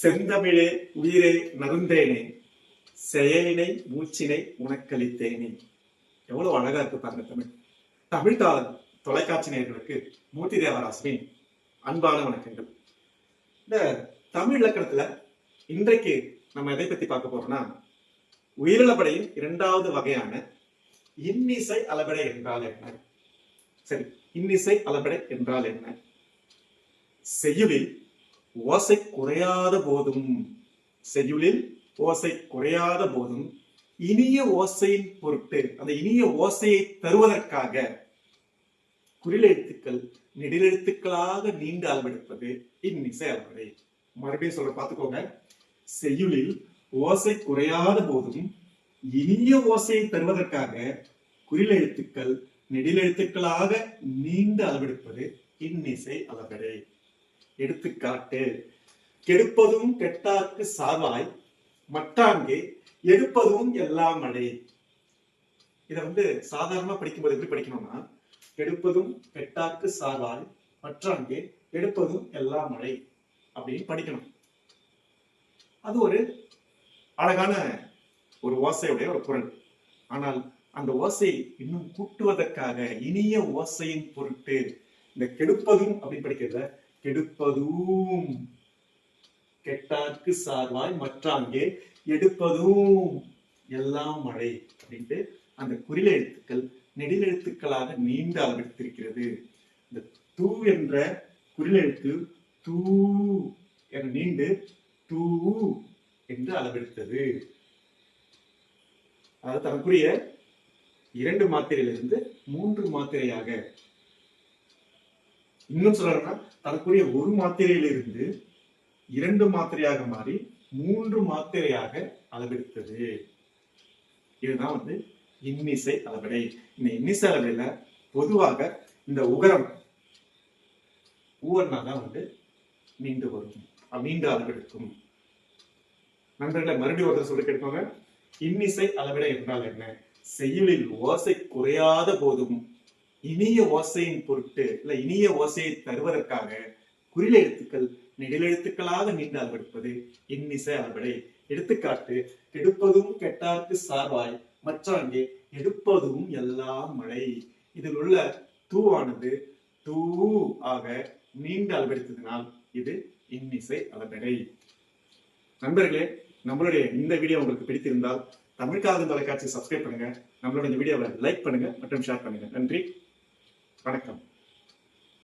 செந்தமிழே உயிரே நருந்தேனே செயலினை மூச்சினை உனக்களித்தேனே. எவ்வளவு அழகா இருக்கு பாருங்க தமிழ். தமிழ் தொலைக்காட்சி நேர்களுக்கு மூர்த்தி தேவராசனின் அன்பான வணக்கங்கள். இந்த தமிழ் இலக்கணத்துல இன்றைக்கு நம்ம எதை பத்தி பார்க்க போறோம்னா உயிரிழப்படையின் இரண்டாவது வகையான இன்னிசை அளபடை என்றால் என்ன? சரி இன்னிசை அளபடை என்றால் என்ன? செய்யுளில் ஓசை குறையாத போதும். செய்யுளில் ஓசை குறையாத போதும். இனிய ஓசையின் பொருட்டு அந்த இனிய ஓசையை தருவதற்காக குறிலெழுத்துக்கள் நெடிலெழுத்துக்களாக நீண்டு அளவெடுப்பது இன்னிசை அளவடை மறுபடியும் சொல்ற பார்த்துக்கோங்க. செய்யுளில் ஓசை குறையாத போதும் இனிய ஓசையை தருவதற்காக குறிலெழுத்துக்கள் நெடிலெழுத்துக்களாக நீண்டு அளவெடுப்பது இன்னிசை அளவடை எடுத்துக்காட்டு. கெடுப்பதும் கெட்டார்க்கு சாவாய் மட்டாங்கே எடுப்பதும் எல்லாம் மழை இத வந்து சாதாரணமா படிக்கும்போது எப்படி படிக்கணும்னா எடுப்பதும் கெட்டார்க்கு சாவாய் மற்றாங்கே எடுப்பதும் எல்லாம் மழை அப்படின்னு படிக்கணும். அது ஒரு அழகான ஒரு ஓசையுடைய ஒரு குரல். ஆனால் அந்த ஓசை இன்னும் கூட்டுவதற்காக இனிய ஓசையின் பொருட்டு இந்த கெடுப்பதும் அப்படின்னு படிக்கிறத கெடுப்பதும் கெட்டார்க்கு சார்வாய் மற்றாங்கே எடுப்பதும் எல்லாம் மழை அப்படின்ட்டு அந்த குறில எழுத்துக்கள் நெடில் எழுத்துக்களாக நீண்ட அளவெடுத்திருக்கிறது இந்த தூ என்ற குறிலெழுத்து தூ என நீண்டு தூ என்று அளவெடுத்தது. அதாவது தனக்குரிய இரண்டு மாத்திரையிலிருந்து மூன்று மாத்திரையாக இன்னும் சொல்லணும்னா தரக்கூடிய ஒரு மாத்திரையிலிருந்து இரண்டு மாத்திரையாக மாறி மூன்று மாத்திரையாக அளவெடுத்தது. இதுதான் வந்து இன்னிசை அளவடை. இந்த இன்னிசை அளவில பொதுவாக இந்த உகரம் ஊவன்னா தான் வந்து நீண்டு வரும். மீண்டு அளவெடுக்கும். நண்பர்களை மறுபடியும் ஒருத்தர் சொல்லி கேட்பாங்க. இன்னிசை அளவிட என்றால் என்ன? செயலில் ஓசை குறையாத போதும். இனிய ஓசையின் பொருட்டு இல்ல இனிய ஓசையை தருவதற்காக குறிலெழுத்துக்கள் நெடிலெழுத்துக்களாக நீண்டு அளவெடுப்பது இன்னிசை அளவடை எடுத்துக்காட்டு எடுப்பதும் கெட்டார்க்கு சார்வாய் மற்றாங்கே எடுப்பதும் எல்லாம் மழை. இதில் உள்ள தூவானது தூ ஆக நீண்ட அளவெடுத்ததினால் இது இன்னிசை அளவடை நண்பர்களே நம்மளுடைய இந்த வீடியோ உங்களுக்கு பிடித்திருந்தால் தமிழ் தொலைக்காட்சி சப்ஸ்கிரைப் பண்ணுங்க. நம்மளோட இந்த வீடியோவை லைக் பண்ணுங்க மற்றும் ஷேர் பண்ணுங்க. நன்றி. வணக்கம்.